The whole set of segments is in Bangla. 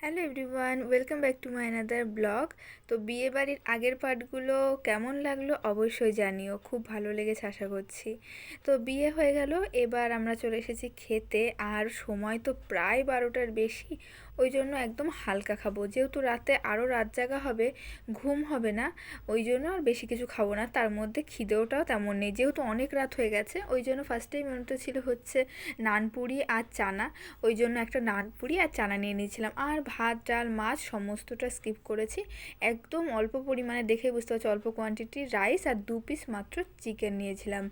Hello everyone, welcome back to my another blog. তো বিয়ে বাড়ির আগের পার্টগুলো কেমন লাগল অবশ্যই জানিও, খুব ভালো লেগেছে আশা করছি। তো বিয়ে হয়ে গেল, এবার আমরা চলে এসেছি খেতে, আর সময় তো প্রায় বারোটার বেশি। ওই জন্য একদম হালকা খাব। যেহেতু রাতে আরও রাত জাগা হবে, ঘুম হবে না ওই জন্য আর বেশি কিছু খাব না। তার মধ্যে খিদেওটাও তেমন নেই। যেহেতু অনেক রাত হয়ে গেছে ওই জন্য ফার্স্টেই মেনুতে ছিল হচ্ছে নানপুরি আর চানা। ওই জন্য একটা নানপুরি আর চানা নিয়ে নিয়েছিলাম। আর ভাত, ডাল, মাছ সমস্তটা স্কিপ করেছি। একদম অল্প পরিমাণে দেখে বুঝতে পারছি, অল্প কোয়ান্টিটি রাইস আর দু পিস মাত্র চিকেন নিয়েছিলাম।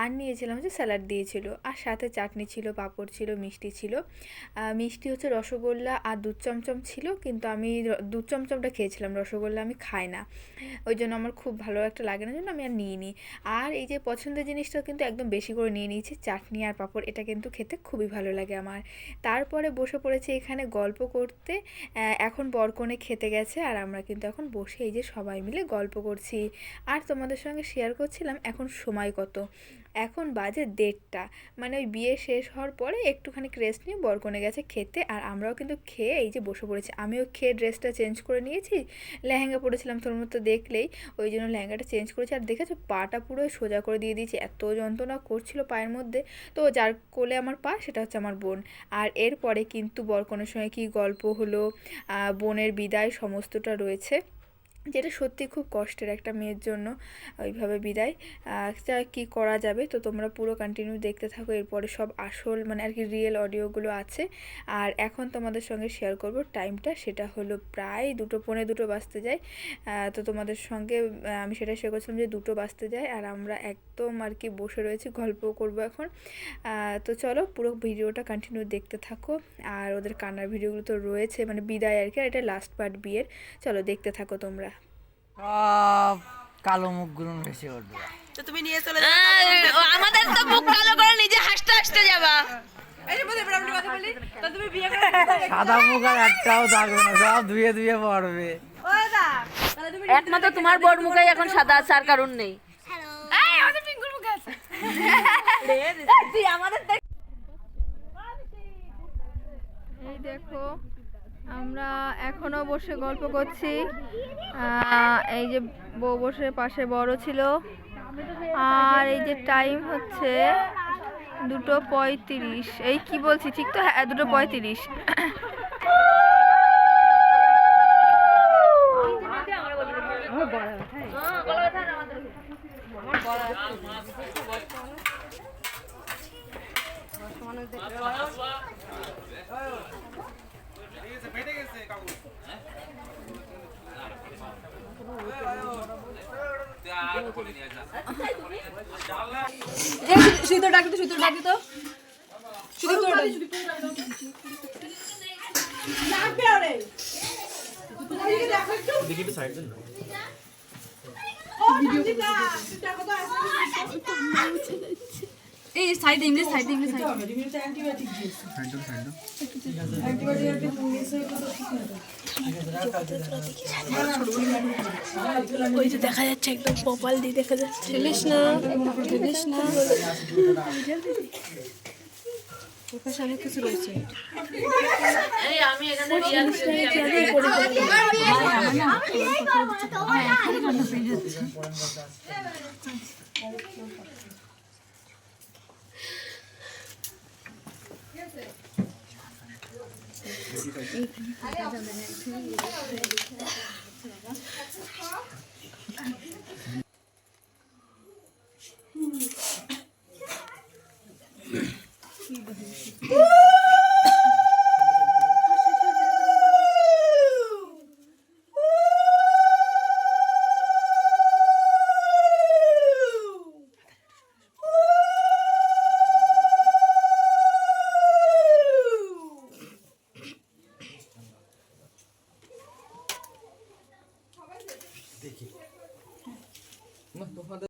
আর নিয়েছিলাম হচ্ছে স্যালাড দিয়েছিল। আর সাথে চাটনি ছিল, পাঁপড় ছিল, মিষ্টি ছিল। মিষ্টি হচ্ছে রসগোল্লা আর দুধ চমচম ছিল, কিন্তু আমি দুধ চমচমটা খেয়েছিলাম, রসগোল্লা আমি খাই না। ওই জন্য আমার খুব ভালো একটা লাগে না জন্য আমি আর নিইনি। আর এই যে পছন্দের জিনিসটা কিন্তু একদম বেশি করে নিয়ে নিয়েছি, চাটনি আর পাঁপড়, এটা কিন্তু খেতে খুবই ভালো লাগে আমার। তারপরে বসে পড়েছি এখানে গল্প করতে এখন বরকনে খেতে গেছে, আর আমরা কিন্তু এখন বসে এই যে সবাই মিলে গল্প করছি। আর তোমাদের সঙ্গে শেয়ার করছিলাম, এখন সময় কত? এখন বাজে দেড়টা। মানে ওই বিয়ে শেষ হওয়ার পরে একটুখানি রেস্ট নিয়ে বরকনে গেছে খেতে, আর আমরাও কিন্তু খেয়ে এই যে বসে পড়েছি। আমিও খেয়ে ড্রেসটা চেঞ্জ করে নিয়েছি, লেহেঙ্গা পরেছিলাম তোর মতো দেখলেই। ওই জন্য লেহেঙ্গাটা চেঞ্জ করেছি, আর দেখেছ পাটা পুরো সোজা করে দিয়ে দিয়েছি, এত যন্ত্রণা করছিল পায়ের মধ্যে। তো যার কোলে আমার পা, সেটা হচ্ছে আমার বোন। আর এরপরে কিন্তু বরকনের সঙ্গে কি গল্প হলো বোনের বিদায় সমস্তটা রয়েছে। যেটা সত্যি খুব কষ্টের একটা মেয়ের জন্য ওইভাবে বিদায়। তা কী করা যাবে, তো তোমরা পুরো কন্টিনিউ দেখতে থাকো, এরপরে সব আসল মানে আর কি রিয়েল অডিওগুলো আছে। আর এখন তোমাদের সঙ্গে শেয়ার করব টাইমটা সেটা হলো প্রায় দুটো, পৌনে দুটো বাজতে যায়। তো তোমাদের সঙ্গে আমি সেটা শেয়ার করছিলাম যে দুটো বাজতে যায়, আর আমরা একদম আর কি বসে রয়েছি গল্প করব এখন। তো চলো পুরো ভিডিওটা কন্টিনিউ দেখতে থাকো। আর ওদের কান্নার ভিডিওগুলো তো রয়েছে মানে বিদায় আর কি, আর এটা লাস্ট পার্ট বিয়ের। চলো দেখতে থাকো তোমরা। সব কালো মুখগুলো ভেসে উঠবে তো তুমি নিয়ে চলে আহ, ও আমাদের তো মুখ কালো করে নিজে হাসতে হাসতে যাবা। সাদা মুখ আর একটাও থাকবে না সব ধুয়ে ধুয়ে পড়বে। একমাত্র তোমার বড় মুখে এখন সাদা আছে আর কারণ নেই। এই দেখো আমরা এখনও বসে গল্প করছি। এই যে বউ বসে পাশে বড় ছিল। আর এই যে টাইম হচ্ছে দুটো পঁয়ত্রিশ। এই কি বলছি, ঠিক তো? হ্যাঁ দুটো পঁয়ত্রিশ। সুতো ডাকি তো সুতো ডাকি তো সুতো এই side English side English side English side ওই যে দেখা যাচ্ছে একদম কপাল দিয়ে দেখা যাচ্ছে। ঢেলিস না ঢেলিস না অনেক কিছু Woo!